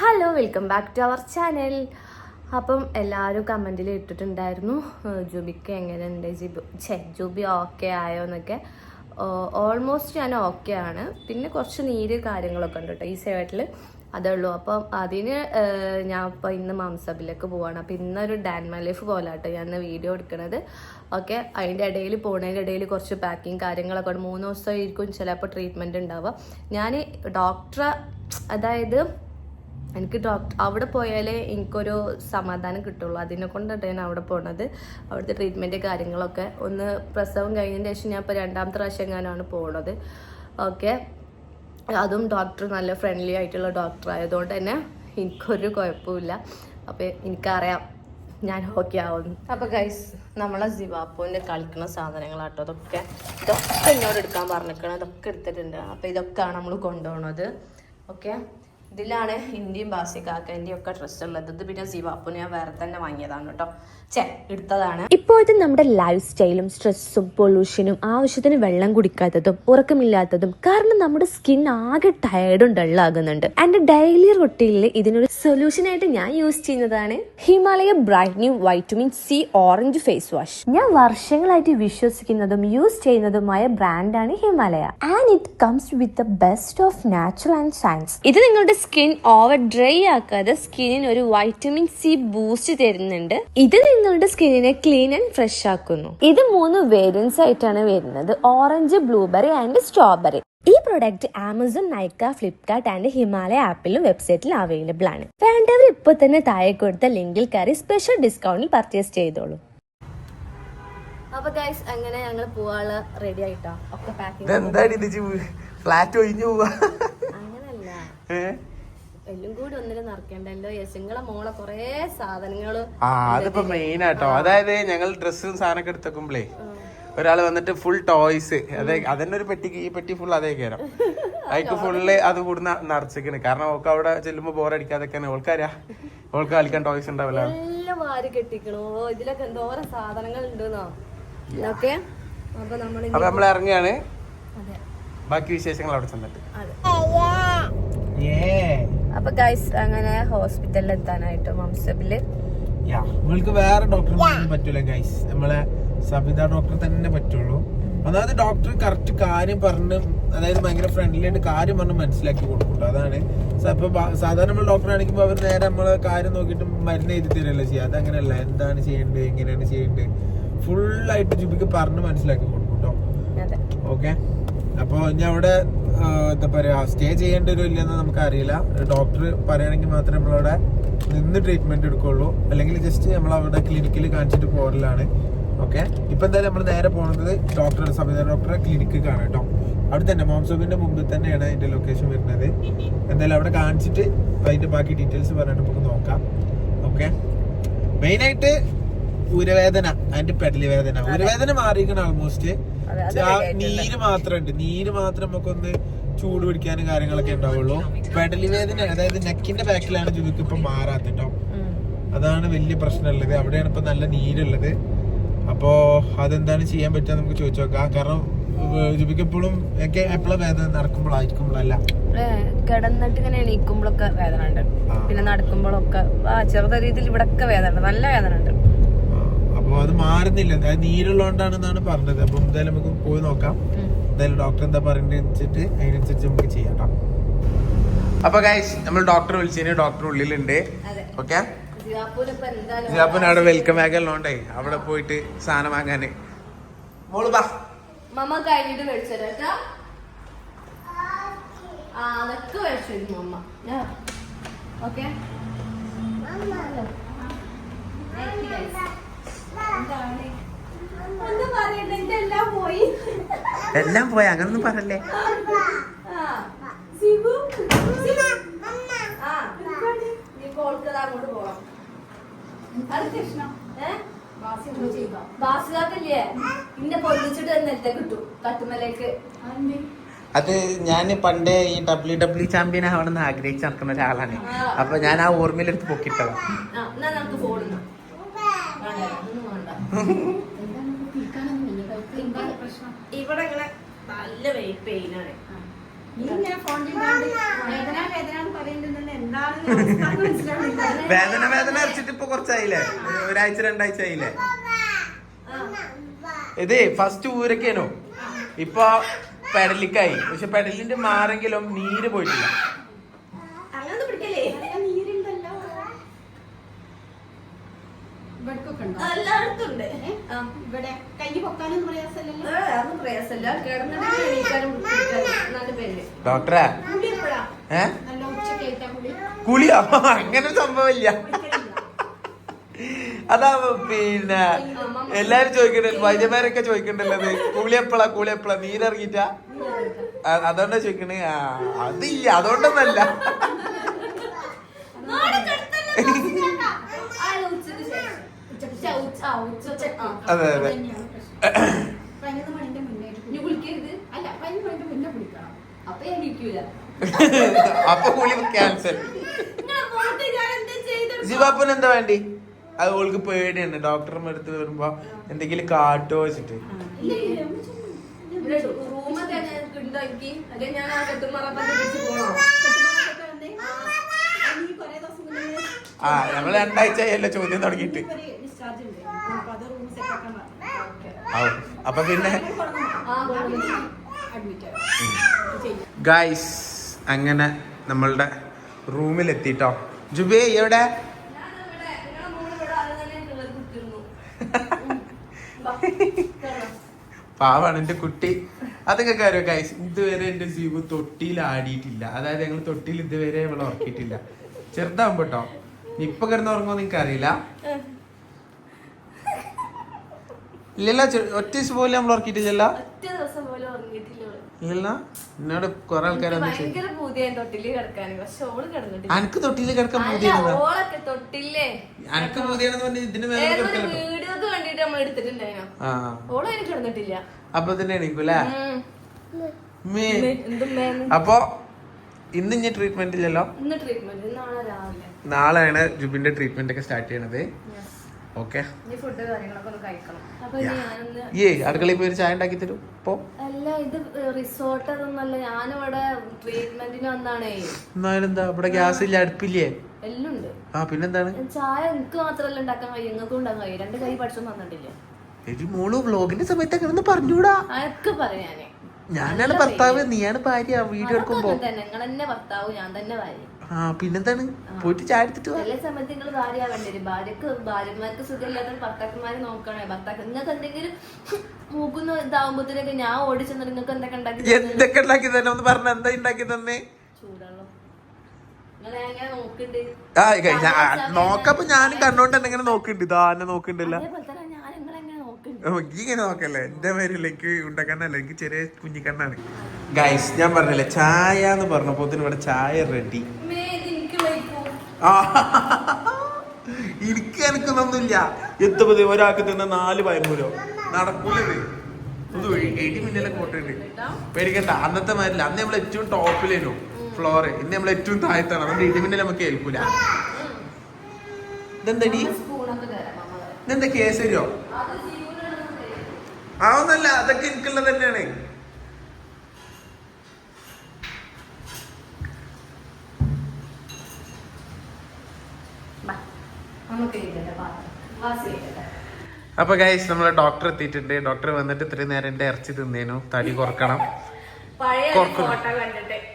Hello welcome back to our channel അപ്പം എല്ലാവരും കമന്റിൽ ഇട്ടിട്ടുണ്ടായിരുന്നു ജൂബിക്ക് എങ്ങനെയുണ്ട്? ജിബു ഛേ ജുബി ഓക്കെ ആയോ എന്നൊക്കെ. ഓൾമോസ്റ്റ് ഞാൻ ഓക്കെ ആണ്. പിന്നെ കുറച്ച് നീര് കാര്യങ്ങളൊക്കെ ഉണ്ട് കേട്ടോ ഈ സൈഡിൽ അതേ ഉള്ളൂ. അപ്പം അതിന് ഞാൻ ഇപ്പോൾ ഇന്ന് മാംസബിലേക്ക് പോവാണ്. അപ്പം ഇന്നൊരു ഡാൻമ ലൈഫ് പോലെ കേട്ടോ ഞാൻ വീഡിയോ എടുക്കണത്. ഓക്കെ അതിന്റെ ഇടയിൽ പോണതിന്റെ ഇടയിൽ കുറച്ച് പാക്കിങ് കാര്യങ്ങളൊക്കെ ഉണ്ട്. മൂന്ന് ദിവസമായിരിക്കും ചിലപ്പോൾ ട്രീറ്റ്മെന്റ് ഉണ്ടാവുക. ഞാൻ ഡോക്ടറെ അതായത് എനിക്ക് ഡോക്ടർ അവിടെ പോയാലേ എനിക്കൊരു സമാധാനം കിട്ടുള്ളൂ. അതിനെ കൊണ്ടാണ് ഞാൻ അവിടെ പോണത്. അവിടുത്തെ ട്രീറ്റ്മെന്റ് കാര്യങ്ങളൊക്കെ ഒന്ന് പ്രസവം കഴിഞ്ഞതിന് ശേഷം ഞാൻ ഇപ്പോൾ രണ്ടാമത്തെ പ്രാവശ്യം എങ്ങാനാണ് പോണത്. ഓക്കെ അതും ഡോക്ടർ നല്ല ഫ്രണ്ട്ലി ആയിട്ടുള്ള ഡോക്ടർ ആയതുകൊണ്ട് തന്നെ എനിക്കൊരു കുഴപ്പമില്ല അപ്പോൾ എനിക്കറിയാം ഞാൻ ഓക്കെ ആവുന്നു അപ്പോൾ ഗൈസ് നമ്മളെ ജിവാപ്പോന്റെ കളിക്കുന്ന സാധനങ്ങളാട്ടോ. അതൊക്കെ ഇതൊക്കെ എന്നോട് എടുക്കാൻ പറഞ്ഞിരിക്കണം ഇതൊക്കെ എടുത്തിട്ടുണ്ട്. അപ്പോൾ ഇതൊക്കെയാണ് നമ്മൾ കൊണ്ടുപോകണത് ഓക്കെ ഇതിലാണ് ഇന്ത്യയും ബാസിക്കാക്കന്റെയും ഒക്കെ ഡ്രസ്സ് ഉള്ളത്. ഇത് പിന്നെ സിവാപ്പു ഞാൻ വേറെ തന്നെ വാങ്ങിയതാണ് കേട്ടോ. ചേ എടുത്തതാണ്. ഇപ്പോഴത്തെ നമ്മുടെ ലൈഫ് സ്റ്റൈലും സ്ട്രെസ്സും പൊല്യൂഷനും ആവശ്യത്തിന് വെള്ളം കുടിക്കാത്തതും ഉറക്കമില്ലാത്തതും കാരണം നമ്മുടെ സ്കിൻ ആകെ ടയർഡും ഡള്ളാകുന്നുണ്ട് എന്റെ ഡെയിലി റൊട്ടീനിൽ ഇതിനൊരു സൊല്യൂഷൻ ആയിട്ട് ഞാൻ യൂസ് ചെയ്യുന്നതാണ് Himalaya bright new vitamin C orange face wash ഞാൻ വർഷങ്ങളായിട്ട് വിശ്വസിക്കുന്നതും യൂസ് ചെയ്യുന്നതുമായ ബ്രാൻഡാണ് Himalaya. And it comes with the best of natural and science ഇത് നിങ്ങളുടെ സ്കിൻ ഓവർ ഡ്രൈ ആക്കാതെ സ്കിന്നിന് ഒരു വൈറ്റമിൻ സി ബൂസ്റ്റ് തരുന്നുണ്ട്. ഇത് നിങ്ങളുടെ സ്കിന്നിനെ ക്ലീൻ ആൻഡ് ഫ്രഷ് ആക്കുന്നു. ഇത് മൂന്ന് വേരിയൻസ് ആയിട്ടാണ് വരുന്നത്. ഓറഞ്ച് ബ്ലൂബെറി ആൻഡ് സ്ട്രോബെറി ഈ product Amazon Nykaa Flipkart and Himalaya ആപ്പിലും വെബ്സൈറ്റിലും അവൈലബിൾ ആണ്. വേണ്ടവർ ഇപ്പോൾ തന്നെ താഴെ കൊടുത്ത ലിങ്കിൽ കയറി സ്പെഷ്യൽ ഡിസ്കൗണ്ടിൽ പർച്ചേസ് ചെയ്തോളൂ. അപ്പൊ ഗൈസ് അങ്ങനെ ഞങ്ങൾ പോവാൾ റെഡി ആയിട്ടോ? ഒക്കെ പാക്കിംഗ് ഫ്ലാറ്റ് ഒഴിഞ്ഞു പോവാ? അങ്ങനല്ല? എല്ലാം കൂടി ഒന്നിലും നടക്കണ്ടല്ലോ. യശങ്ങളെ മോളെ കൊറേ സാധനങ്ങൾ ആ അതിപ്പോ മെയിൻ ആട്ടോ അതായത് ഞങ്ങൾ ഡ്രസ്സും സാധനമൊക്കെ എടുത്തേക്കുമ്പളേ ഒരാൾ വന്നിട്ട് ഫുൾ ടോയ്സ് അതെ അതന്നെ ഒരു പെട്ടിക്ക് ഈ പെട്ടി ഫുൾ അതേ കയറാം അതിക്ക് ഫുള്ള് അത് കൂടി നിറച്ചിക്കണ്. കാരണം ഓൾക്ക് അവിടെ ചെല്ലുമ്പോ ബോറടിക്കാതൊക്കെ ഓൾക്കാരാ. ഓൾക്ക് കളിക്കാൻ ടോയ്സ് ഉണ്ടാവില്ല. എല്ലാം വാരി കെട്ടിക്കണോ. ഇതിലൊക്കെ എന്തോരം സാധനങ്ങൾ ഉണ്ടെന്നോ ഓക്കെ അപ്പൊ നമ്മൾ അപ്പൊ നമ്മൾ ഇറങ്ങിയാണ് ബാക്കി വിശേഷങ്ങൾ അവിടെ ചെന്നിട്ട്. അതെ. അപ്പൊ ഗൈസ് അങ്ങനെ ഹോസ്പിറ്റലിൽ എത്താനായിട്ട് മംസബിൽ? നമ്മൾക്ക് വേറെ ഡോക്ടർ പറ്റൂല ഗൈസ് നമ്മളെ സബിത ഡോക്ടർ തന്നെ പറ്റുള്ളൂ. അതായത് ഡോക്ടർ കറക്റ്റ് കാര്യം പറഞ്ഞ് അതായത് ഭയങ്കര ഫ്രണ്ട്ലി ആയിട്ട് കാര്യം പറഞ്ഞ് മനസ്സിലാക്കി കൊടുക്കും അതാണ്. ഇപ്പൊ സാധാരണ നമ്മൾ ഡോക്ടർ ആണെങ്കിൽ അവർ നേരെ നമ്മളെ കാര്യം നോക്കിയിട്ട് മരുന്ന് എഴുതി തരുമല്ലോ ചെയ്യുക. അതങ്ങനെയല്ല എന്താണ് ചെയ്യേണ്ടത് എങ്ങനെയാണ് ചെയ്യേണ്ടത്? ഫുള്ളായിട്ട് ജുബിക്ക് പറഞ്ഞ് മനസ്സിലാക്കി കൊടുക്കും കേട്ടോ ഓക്കെ അപ്പോൾ ഞാൻ അവിടെ എന്താ പറയാ സ്റ്റേ ചെയ്യേണ്ടി വരും ഇല്ലെന്ന് നമുക്ക് അറിയില്ല ഡോക്ടർ പറയുകയാണെങ്കിൽ മാത്രമേ നമ്മളവിടെ നിന്ന് ട്രീറ്റ്മെന്റ് എടുക്കുള്ളൂ അല്ലെങ്കിൽ ജസ്റ്റ് നമ്മൾ അവിടെ ക്ലിനിക്കിൽ കാണിച്ചിട്ട് പോരലാണ്. ഓക്കെ ഇപ്പൊ എന്തായാലും നമ്മൾ നേരെ പോകുന്നത് ഡോക്ടറുടെ സംവിധാന ഡോക്ടറെ ക്ലിനിക്ക് കാണാം കേട്ടോ. അവിടെ തന്നെ മോംസോബിന്റെ മുമ്പിൽ തന്നെയാണ് അതിന്റെ ലൊക്കേഷൻ വരുന്നത്. എന്തായാലും അവിടെ കാണിച്ചിട്ട് അതിന്റെ ബാക്കി ഡീറ്റെയിൽസ് പറഞ്ഞിട്ട് നമുക്ക് നോക്കാം. ഓക്കെ മെയിൻ ആയിട്ട് ഉരവേദന അതിന്റെ പെടലി വേദന. ഉരവേദന മാറിയിരിക്കണം ഓൾമോസ്റ്റ് നീര് മാത്രം ഉണ്ട് നീര് മാത്രമുണ്ട് നീര് മാത്രം നമുക്കൊന്ന് ചൂട് പിടിക്കാനും കാര്യങ്ങളൊക്കെ ഉണ്ടാവുള്ളൂ. പെടലി വേദന അതായത് നെക്കിന്റെ ബാക്കിലാണ് ജുബിക്ക് ഇപ്പൊ മാറാത്ത കേട്ടോ അതാണ് വലിയ പ്രശ്നമുള്ളത്. അവിടെയാണ് ഇപ്പൊ നല്ല നീരുള്ളത്. അപ്പോ അതെന്താണ് ചെയ്യാൻ പറ്റുക നമുക്ക് ചോദിച്ചു നോക്കാം. കാരണം ജുബിക്ക് എപ്പോഴും ഒക്കെ എപ്പോഴും വേദന നടക്കുമ്പോഴായിരിക്കുമ്പോഴല്ല. കിടന്നിട്ട് ഇങ്ങനെ എണീക്കുമ്പോഴൊക്കെ വേദന ഉണ്ട്. പിന്നെ നടക്കുമ്പോഴൊക്കെ ചെറുത രീതിയിൽ ഇവിടെ ഒക്കെ വേദന ഉണ്ട്. നല്ല വേദന ഉണ്ട്. അപ്പൊ അത് മാറുന്നില്ല. അതായത് നീരുള്ളതുകൊണ്ടാണെന്നാണ് പറഞ്ഞത്. അപ്പൊ എന്തായാലും നമുക്ക് പോയി നോക്കാം. എന്തായാലും ഡോക്ടർ എന്താ പറയുന്നത് വെച്ചിട്ട് അതിനനുസരിച്ച് നമുക്ക് ചെയ്യാം അപ്പൊ ഗൈസ് നമ്മൾ ഡോക്ടറെ വിളിച്ചതിന് ഡോക്ടർ ഉള്ളിലുണ്ട്. അതെ. ഓക്കെ ജിയാപ്പൻ അവിടെ വെൽക്കം ബാഗല്ലോണ്ടേ അവിടെ പോയിട്ട് സാധനം വാങ്ങാന്. മോൾ ബാ മമ്മ കഴിഞ്ഞിട്ട് മേടിച്ചു കേട്ടോ. ആ അതൊക്കെ മേടിച്ചു തരും മമ്മ. ഓക്കെ എല്ലാം പോയി. എല്ലാം പോയി അങ്ങനൊന്നും പറയല്ലേ? ആ. സിബു സിബു. ആ, നീ അങ്ങോട്ട് പോവാം. അത് ഞാൻ പണ്ടേ ഈ ഡബ്ല്യു ഡബ്ല്യു ചാമ്പ്യൻ ആവണമെന്ന് ആഗ്രഹിച്ച് നടക്കുന്ന ഒരാളാണ്. അപ്പൊ ഞാൻ ആ ഓർമ്മയിലെടുത്ത് പൊക്കിട്ടതാ ആ എന്നാ നമുക്ക് ഫോൺ ഇവിടെ ഇങ്ങനെ നല്ല വെയിറ്റ് പെയിനാണ് വേദന വേദന അരച്ചിട്ട് ഇപ്പൊ കുറച്ചായില്ലേ? ഒരു- ഒരാഴ്ച രണ്ടാഴ്ച ആയില്ലേ? ഇത് ഫസ്റ്റ് ഊരക്കേനോ ഇപ്പൊ പെടലിക്കായി. പക്ഷെ പെടലിന്റെ മാറെങ്കിലും നീര് പോയിട്ടില്ല. ഇവിടെ കൈ അതൊന്നും പ്രയാസമില്ല. കിടന്നിട്ട് എണീക്കാനും പിടിക്കാനും നല്ല പേര്. ഡോക്ടറെ? നല്ല കുളി. കുളിയോ? അങ്ങനെ സംഭവമില്ല. അതാ പിന്നെ എല്ലാരും ചോദിക്കണ്ടല്ലോ വൈദ്യന്മാരൊക്കെ ചോദിക്കണ്ടല്ലോ കുളി എപ്പളാ കുളി എപ്പളാ? നീരിറങ്ങിട്ടാ അ- അതുകൊണ്ടാ ചോദിക്കണേ. ആ അതില്ല അതുകൊണ്ടൊന്നല്ല ഉച്ചയ്ക്ക് ശേഷം ഉച്ച ഉച്ച ആ, ഉച്ചയ്ക്ക് ആ. അതെ അതെ പതിനൊന്ന് മണിന്റെ മുന്നേ ഇനി കുളിക്കരുത് അല്ല പതിനൊന്ന് മണിന്റെ മുന്നേ അതെ അപ്പൊ കുളി ക്യാൻസൽ. ഞാൻ എന്താ വേണ്ടി? അത് ഓൾക്ക് പേടിയുണ്ട് ഡോക്ടറുടെ അടുത്ത് വരുമ്പോ എന്തെങ്കിലും കാട്ടോ വെച്ചിട്ട്. റൂമൊക്കെ ഉണ്ടാക്കി ഞാൻ ആ കെട്ടുമറപ്പൊക്കെ പോണോ? ആ നമ്മൾ രണ്ടാഴ്ച ആയല്ലോ ചോദ്യം തുടങ്ങിയിട്ട്. അപ്പൊ പിന്നെ ഗായ്സ് അങ്ങനെ നമ്മളുടെ റൂമിലെത്തിട്ടോ. ജുബേ എവിടെ. പാവാണ് എന്റെ കുട്ടി. അതൊക്കെ കാര്യം ഗൈസ് ഇതുവരെ എന്റെ ജീവ് തൊട്ടിയിൽ ആടിയിട്ടില്ല അതായത് ഞങ്ങൾ തൊട്ടിയിൽ ഇതുവരെ ഇവളെ ഉറക്കിയിട്ടില്ല. ചെറുതാവുമ്പോ കേട്ടോ ഇപ്പൊ കിടന്ന് ഉറങ്ങോ നിനക്ക് അറിയില്ല ഇല്ലല്ല ഒറ്റ ദിവസം പോലും നമ്മൾ ഉറക്കിട്ടില്ല. ഇല്ലല്ലോ? എന്നോട് കുറെ കിടന്നിട്ടില്ല. അനക്ക് തൊട്ടിയിൽ കിടക്കാൻ അനക്ക് പൂതിയാണെന്ന് പറഞ്ഞ് ഇതിന് മേലെ കിടന്നിട്ടില്ല. അപ്പൊ തന്നെ എണീക്കൂലേ. അപ്പൊ ഇന്ന് ഇനി ട്രീറ്റ്മെന്റ് ഇല്ലല്ലോ? ഇന്ന് ട്രീറ്റ്മെന്റ് നാളെ രാവിലെ. നാളെയാണ് ജുബിന്റെ ട്രീറ്റ്മെന്റ് ഒക്കെ സ്റ്റാർട്ട് ചെയ്യണത്. ഓക്കെ ഏ അടുക്കളയിൽ പോയി ചായ ഉണ്ടാക്കി തരും. ഇപ്പൊ അല്ല ഇത് റിസോർട്ട് അതൊന്നല്ല. ഞാനിവിടെ ട്രീറ്റ്മെന്റിന് വന്നാണേ. എന്നാലും എന്താ ഇവിടെ ഗ്യാസ് ഇല്ല അടുപ്പില്ലേ? എല്ലാം ഉണ്ട് ആ പിന്നെന്താണ്? ചായ എനിക്ക് മാത്രല്ല ഉണ്ടാക്കാൻ കഴിയും. നിങ്ങൾക്കും ഉണ്ടാക്കാൻ കഴിയും. രണ്ട് കൈ പഠിച്ചു തന്നിട്ടില്ല മോൾ വ്ലോഗിന്റെ സമയത്ത് കിടന്ന് പറഞ്ഞൂടാ. അതൊക്കെ പറയാനേ ഞാനാണ് ഭർത്താവ് നീയാണ് ഭാര്യ. വീഡിയോ എടുക്കുമ്പോ. നിങ്ങൾ തന്നെ. ഭർത്താവ് ഞാൻ തന്നെ ഭാര്യ. ആ പിന്നെന്താണ്? പോയിട്ട് ചായ എടുത്തിട്ട് സമയത്ത് നിങ്ങൾ ഭാര്യ ആവേണ്ടി വരും. ഭാര്യക്ക് ഭാര്യമാർക്ക് സുഖമില്ലാത്ത ഭർത്താക്കന്മാരെ നോക്കണേ. ഭർത്താക്ക നിങ്ങൾക്ക് എന്തെങ്കിലും മൂക്കുന്ന ഇതാവുമ്പോഴത്തേക്ക് ഞാൻ നിങ്ങൾക്ക് എന്തൊക്കെ ഉണ്ടാക്കി തരുന്നത്? എന്തൊക്കെ ഉണ്ടാക്കി തന്നെ? ഒന്ന് പറഞ്ഞ എന്താ ഉണ്ടാക്കി തന്നെ? കഴിഞ്ഞ നോക്കപ്പോ ഞാനും കണ്ണോണ്ട് തന്നെ ഇങ്ങനെ നോക്കുന്നുണ്ട് ഇതാ എന്നെ ഇങ്ങനെ നോക്കല്ലേ? എന്റെ പേരില്ല എനിക്ക് ഉണ്ടക്കണ്ണല്ല എനിക്ക് ചെറിയ കുഞ്ഞിക്കണ്ണാണ്. ഗൈസ് ഞാൻ പറഞ്ഞില്ലേ ചായ എന്ന് പറഞ്ഞപ്പോ ഇവിടെ ചായ റെഡി എനിക്ക് എനിക്കൊന്നൊന്നുമില്ല. എത്തുമ്പത് ഒരാൾക്ക് തിന്ന നാല് പയമ്പൂരോ? നടക്കൂലത് മിന്നലെ കോട്ടുണ്ട് പേടിക്കണ്ട അന്നത്തെ മാതിരില്ല. അന്ന് നമ്മൾ ഏറ്റവും ടോപ്പിലേനു ഫ്ലോറ് ഇന്ന് നമ്മൾ ഏറ്റവും താഴത്താണ്. അതുകൊണ്ട് ഇടിമിന്നൽ നമുക്ക് ഏൽക്കൂല. ഇതെന്തടി. ഇതെന്താ കേസരിയോ. ആവുന്നല്ല അതൊക്കെ എനിക്കുള്ളത് തന്നെയാണ്. അപ്പൊ ഗൈസ് നമ്മളെ ഡോക്ടർ എത്തിയിട്ടുണ്ട്. ഡോക്ടർ വന്നിട്ട് ഇത്രയും നേരം എന്റെ ഇറച്ചി തിന്നേനു. തടി കുറക്കണം.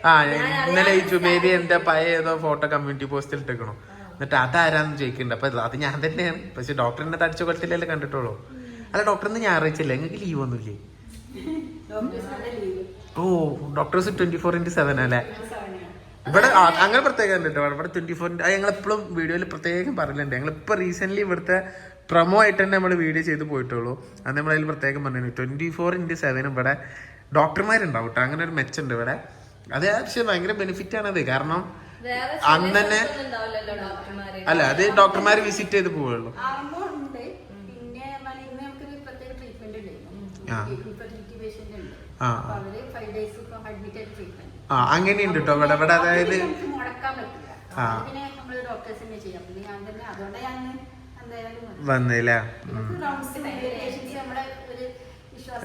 ആ ഇന്നലെ ഈ ചുമേരി ജുബേരി എന്റെ പഴയ ഏതോ ഫോട്ടോ കമ്മ്യൂണിറ്റി പോസ്റ്റിൽ ഇട്ടേക്കണു. എന്നിട്ട് അതാരാന്ന് ചോദിക്കുന്നുണ്ട്. അപ്പൊ അത് ഞാൻ തന്നെയാണ്. പക്ഷെ ഡോക്ടറിന്റെ തടിച്ച കൊലത്തിലല്ലേ കണ്ടിട്ടുള്ളൂ. അല്ല ഡോക്ടർ ഇന്ന് ഞായറാഴ്ചയില്ല നിങ്ങൾക്ക് ലീവ് ഒന്നുമില്ലേ? ഓ doctors twenty four into seven അല്ലേ ഇവിടെ അങ്ങനെ പ്രത്യേകം ഉണ്ട് കേട്ടോ ഇവിടെ ട്വന്റി ഫോർ ഞങ്ങൾ എപ്പോഴും വീഡിയോയിൽ പ്രത്യേകം പറയലുണ്ട് ഞങ്ങൾ ഇപ്പൊ റീസെന്റ് ഇവിടുത്തെ പ്രൊമോ ആയിട്ട് തന്നെ നമ്മൾ വീഡിയോ ചെയ്ത് പോയിട്ടുള്ളൂ. അത് നമ്മൾ അതിൽ പ്രത്യേകം പറഞ്ഞു ട്വന്റി ഫോർ ഇന്റു സെവൻ ഇവിടെ ഡോക്ടർമാരുണ്ടാവും കേട്ടോ അങ്ങനെ ഒരു മെച്ചുണ്ട് ഇവിടെ. അത് പക്ഷെ ഭയങ്കര ബെനിഫിറ്റ് ആണത്. കാരണം അന്നെ തന്നെ അല്ല അത് ഡോക്ടർമാർ വിസിറ്റ് ചെയ്ത് പോവുള്ളൂ ആ. അങ്ങനെയുണ്ട് കേട്ടോ ഇവിടെ ഇവിടെ അതായത് ആ. വന്നില്ലേ.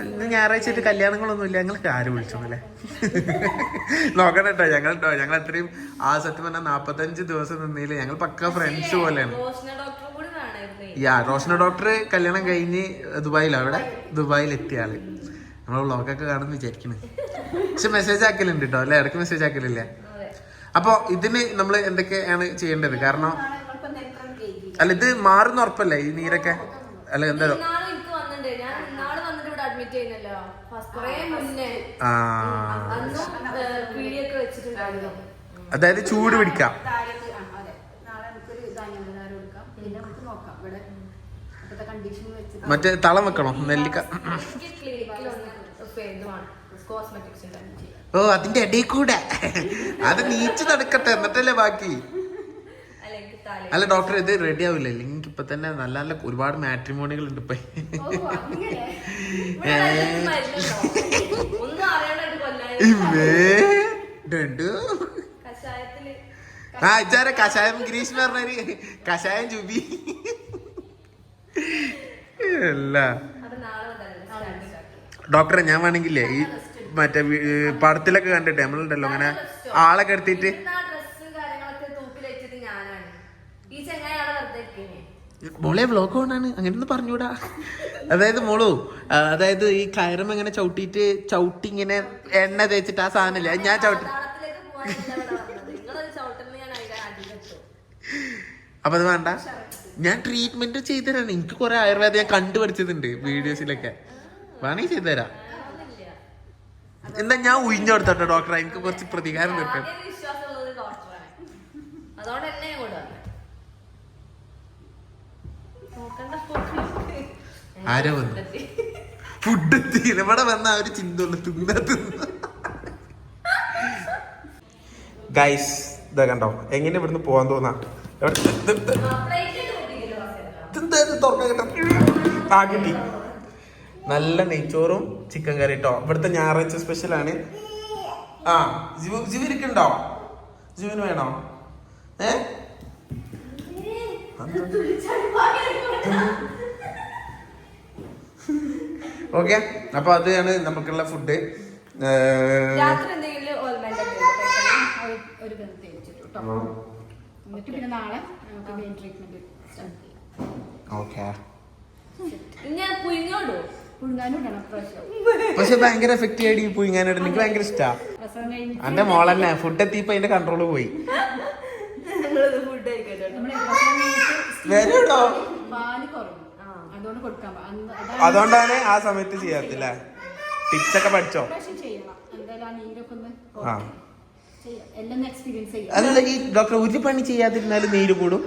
ഇന്ന് ഞായറാഴ്ച കല്യാണങ്ങളൊന്നും ഇല്ല. ഞങ്ങൾക്ക് ആര് വിളിച്ചോന്നല്ലേ? നോക്കണം കേട്ടോ ഞങ്ങൾ ഞങ്ങൾ അത്രയും ആ സത്യം പറഞ്ഞാൽ നാപ്പത്തഞ്ച് ദിവസം നിന്നില്ല ഞങ്ങൾ പക്ക ഫ്രണ്ട്സ് പോലെയാണ്. യാ റോഷന ഡോക്ടർ കല്യാണം കഴിഞ്ഞ് ദുബായിലാണ് അവിടെ? ദുബായിൽ എത്തിയ ആൾ. നമ്മളെ വ്ളോഗൊക്കെ കാണുന്നു വിചാരിക്കുന്നു പക്ഷെ മെസ്സേജ് ആക്കലുണ്ട് കേട്ടോ അല്ലെ? ഇടയ്ക്ക് മെസ്സേജ് ആക്കലില്ലേ? അപ്പൊ ഇതിന് നമ്മൾ എന്തൊക്കെയാണ് ചെയ്യേണ്ടത്? കാരണം അല്ല ഇത് മാറുന്ന ഉറപ്പല്ലേ ഈ നീരൊക്കെ? അല്ല എന്താ അതായത് ചൂട് വന്നിട്ടുണ്ട് ഞാൻ ഇന്നാൾ വന്നിട്ട് ഇവിടെ അഡ്മിറ്റ് ചെയ്യുന്നല്ലോ ഫസ്റ്റ് കുറേ മുന്നേ ആ അന്നും പീഡിയൊക്കെ വെച്ചിട്ടുണ്ടായിരുന്നു അതായത് ചൂട് പിടിക്കാം താഴത്ത് ആ, അതെ നാളെ നമുക്കൊരു ധാന്യധാരം കൊടുക്കാം പിന്നെ നമുക്ക് നോക്കാം ഇവിടെ ഇപ്പോഴത്തെ കണ്ടീഷൻ വെച്ച് മറ്റേ തളം വെക്കണോ? നെല്ലിക്ക. ഓ അതിന്റെ ഇടയിൽ കൂടെ. അത് നീച്ച് നടക്കട്ടെ എന്നിട്ടല്ലേ ബാക്കി? അല്ലെങ്കിൽ അല്ല ഡോക്ടർ ഇത് റെഡി ആവില്ല. എനിക്ക് ഇപ്പൊ തന്നെ നല്ല നല്ല ഒരുപാട് മാട്രിമോണികൾ ഉണ്ട് ഇപ്പൊ. ആ ഇച്ചാരെ കഷായം ഗിരീഷ് പറഞ്ഞ കഷായം ചുബി ഡോക്ടറെ ഞാൻ വേണമെങ്കിലേ ഈ മറ്റേ പടത്തിലൊക്കെ കണ്ടിട്ട് നമ്മളുണ്ടല്ലോ അങ്ങനെ ആളെ ഇരിക്കണേ. മോളെ വ്ലോഗ് ഓണാണ്. അങ്ങനെ ഒന്ന് പറഞ്ഞൂടാ. അതായത് മോളു അതായത് ഈ കയറും ഇങ്ങനെ ചവിട്ടിയിട്ട് ചവിട്ടി ഇങ്ങനെ എണ്ണ തേച്ചിട്ട് ആ സാധനമില്ല ഇല്ലേ ഞാൻ ചവിട്ടി. അപ്പൊ അത് വേണ്ട. ഞാൻ ട്രീറ്റ്മെന്റ് ചെയ്തുതരാണ്. എനിക്ക് കുറെ ആയുർവേദം ഞാൻ കണ്ടുപഠിച്ചതുണ്ട് വീഡിയോസിലൊക്കെ. വേണമെങ്കിൽ ചെയ്തുതരാം. എന്താ ഞാൻ ഉഴിഞ്ഞു കൊടുത്തോ ഡോക്ടർ എനിക്ക് കുറച്ച് പ്രതികാരം കിട്ടും. ആരോ വന്നു? ഫുഡ് ഇവിടെ വന്ന ആ ഒരു ചിന്ത തിന്ന തിന്ന. ഗൈസ് ഇതാ കണ്ടോ? എങ്ങനെ ഇവിടുന്ന് പോവാൻ തോന്നാ എവിടെ- ഇത് ഇത് ആ, plate ഒക്കെ പൊട്ടിക്കൽ കുറച്ചേരം. ഇതെന്താ ഇത് തുറക്കാൻ കിട്ടാ? ആ കിട്ടി നല്ല നെയ്ച്ചോറും ചിക്കൻ കറി കേട്ടോ ഇവിടുത്തെ ഞായറാഴ്ച സ്പെഷ്യൽ ആണ്. ആ ജിവു ജിവു ഇരിക്കണ്ടോ ജിവിന് വേണോ? ഏ? ഓക്കെ അപ്പൊ അതാണ് നമുക്കുള്ള ഫുഡ് എന്നിട്ട് പിന്നെ നാളെ നമുക്ക് ട്രീറ്റ്മെന്റ് സ്റ്റാർട്ട് ചെയ്യാം. ഓക്കെ ഞാൻ പക്ഷെ ഭയങ്കര എഫക്റ്റ് ആയിട്ട് ഈ പുയിങ്ങാനായിട്ട് എനിക്ക് ഭയങ്കര ഇഷ്ടാ. എന്റെ മോളന്നെ ഫുഡ് എത്തിയപ്പോ അതിന്റെ കൺട്രോൾ പോയി. അന്ന് അതുകൊണ്ടാണ് ആ സമയത്ത് ചെയ്യാത്തില്ല ടിപ്സ് ഒക്കെ പഠിച്ചോ? അല്ല ഈ ഡോക്ടർ ഒരു പണി ചെയ്യാതിരുന്നാലും നീര് കൂടും.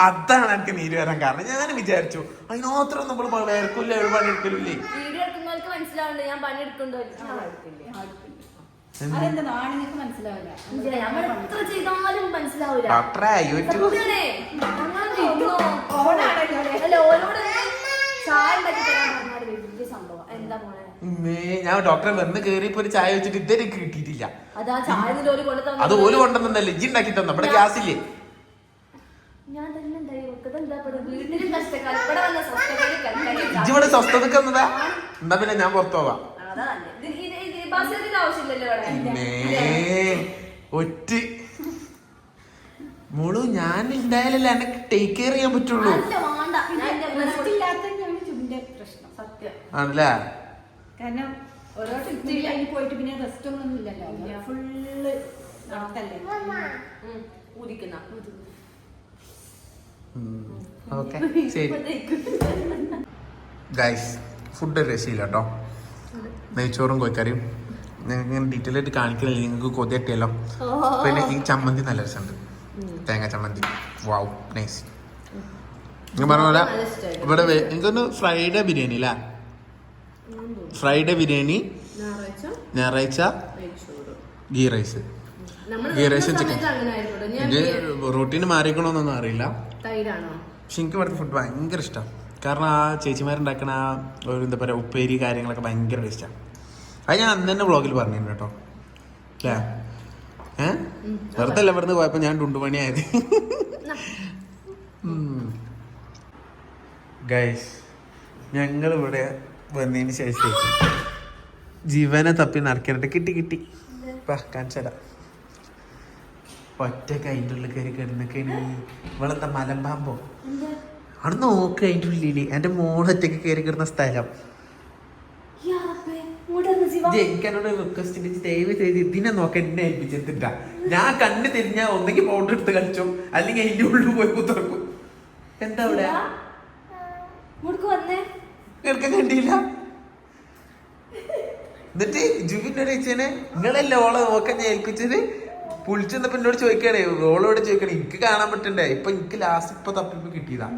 അതാണ് എനിക്ക് നീര് വരാൻ കാരണം. ഞാൻ വിചാരിച്ചു അതിനോത്രം നമ്മൾ വേർക്കില്ല? ഒരു പണി എടുക്കലില്ലേ? മനസ്സിലാവില്ല. ഞാൻ ഡോക്ടറെ വന്ന് കേറിയപ്പോ ഒരു ചായ വെച്ചിട്ട് ഇതുവരെ കിട്ടിയിട്ടില്ല. അതാ ഓൽ കൊണ്ടുവന്നല്ലേ ഇജ്ജി ഉണ്ടാക്കി തന്നെ നമ്മുടെ ഗ്യാസ് ഇല്ലേ എന്താ ഇജ്ജി ഇവിടെ സ്വസ്ഥതക്ക് എന്നതാ എന്നാ പിന്നെ ഞാൻ പുറത്തു പോവാം. അതാ തന്നെ. ഇത് ഇത് ഇത് ബസ്സിന്റെ ആവശ്യമില്ലല്ലോ ഇവിടെ. ഉമ്മേ, ഒറ്റ. മോളു ഞാൻ ഉണ്ടായാലല്ലേ എന്നെ ടേക്ക് കെയർ ചെയ്യാൻ പറ്റുള്ളൂ. ആണല്ലേ? കാരണം ഓരോ ട്രിപ്പ് കഴിഞ്ഞ് പോയിട്ട് പിന്നെ റെസ്റ്റ് ഒന്നും ഇല്ലല്ലോ. ഫുള്ള് നടത്തല്ലേ. ഊതിക്കുന്ന. ഓക്കെ. ശരി. ഗൈസ് ഫുഡ് ഒരു രക്ഷയില്ല കേട്ടോ നെയ്ച്ചോറും കോഴിക്കറിയും. നിങ്ങൾക്ക് ഡീറ്റെയിൽ ആയിട്ട് കാണിക്കുന്നില്ല നിങ്ങൾക്ക് കൊതിയട്ടിയല്ലോ. പിന്നെ ഈ ചമ്മന്തി നല്ല രസമുണ്ട്. തേങ്ങ ചമ്മന്തി. വാവ് നൈസ് നിങ്ങൾ പറഞ്ഞ പോലെ ഇവിടെ എനിക്കൊന്ന് ഫ്രൈഡേ ബിരിയാണി അല്ലേ ഫ്രൈഡേ ബിരിയാണി ഞായറാഴ്ച. ഗീ റൈസ്. ഗീ റൈസും ചിക്കൻ. ഇത് റൂട്ടീന് മാറിക്കണോന്നൊന്നും അറിയില്ല. പക്ഷെ എനിക്ക് ഇവിടുത്തെ ഫുഡ് ഭയങ്കര ഇഷ്ടമാണ് കാരണം ആ ചേച്ചിമാരുണ്ടാക്കണ ആ ഒരു എന്താ പറയുക ഉപ്പേരി കാര്യങ്ങളൊക്കെ ഭയങ്കര ടേസ്റ്റാണ് അത് ഞാൻ അന്ന് തന്നെ വ്ളോഗിൽ പറഞ്ഞിട്ടുണ്ട് കേട്ടോ. അല്ലേ ഏ? വെറുതെ അല്ല ഇവിടുന്ന് പോയപ്പോൾ ഞാൻ ഡുണ്ടുമണിയായത് ഗൈസ് ഞങ്ങൾ ഇവിടെ വന്നതിന് ശേഷം ജീവനെ തപ്പി നടക്കാനായിട്ട് കിട്ടി കിട്ടി. വാ ഒറ്റയ്ക്ക് ഒറ്റ അതിന്റെ ഉള്ളിൽ കയറി കിടന്നൊക്കെയാണ് ഇവളെന്താ മലമ്പാമ്പോ? അവിടെ നോക്ക് അതിന്റെ ഉള്ളിൽ എന്റെ മോൾ ഒറ്റയ്ക്ക് കയറി കിടന്ന സ്ഥലം. എനിക്കതിനോട് റിക്വസ്റ്റ് ദയവ് ചെയ്ത് ഇതിനെ നോക്കാൻ എന്നെ ഏൽപ്പിച്ചിട്ടില്ല ഞാൻ കണ്ണ് തിരിഞ്ഞ ഒന്നെങ്കിൽ പൗഡർ എടുത്ത് കളിച്ചു അല്ലെങ്കിൽ അതിന്റെ ഉള്ളിൽ പോയി കുത്തിറക്കും. എന്താ അവിടെ? വന്നേ. കേൾക്കാൻ കണ്ടില്ല. എന്നിട്ട് ജുബിന്റെ ചോദിച്ചേനെ നിങ്ങളല്ലേ ഓളെ നോക്കാൻ ഞാൻ ഏൽപ്പിച്ചത്? പുളിച്ചെന്നപ്പോ എന്നോട് ചോദിക്കണേ ഓളോട് ചോദിക്കണേ എനിക്ക് കാണാൻ പറ്റണ്ടേ? ഇപ്പൊ എനിക്ക് ലാസ്റ്റ് ഇപ്പൊ തപ്പിപ്പ് കിട്ടിയതാ.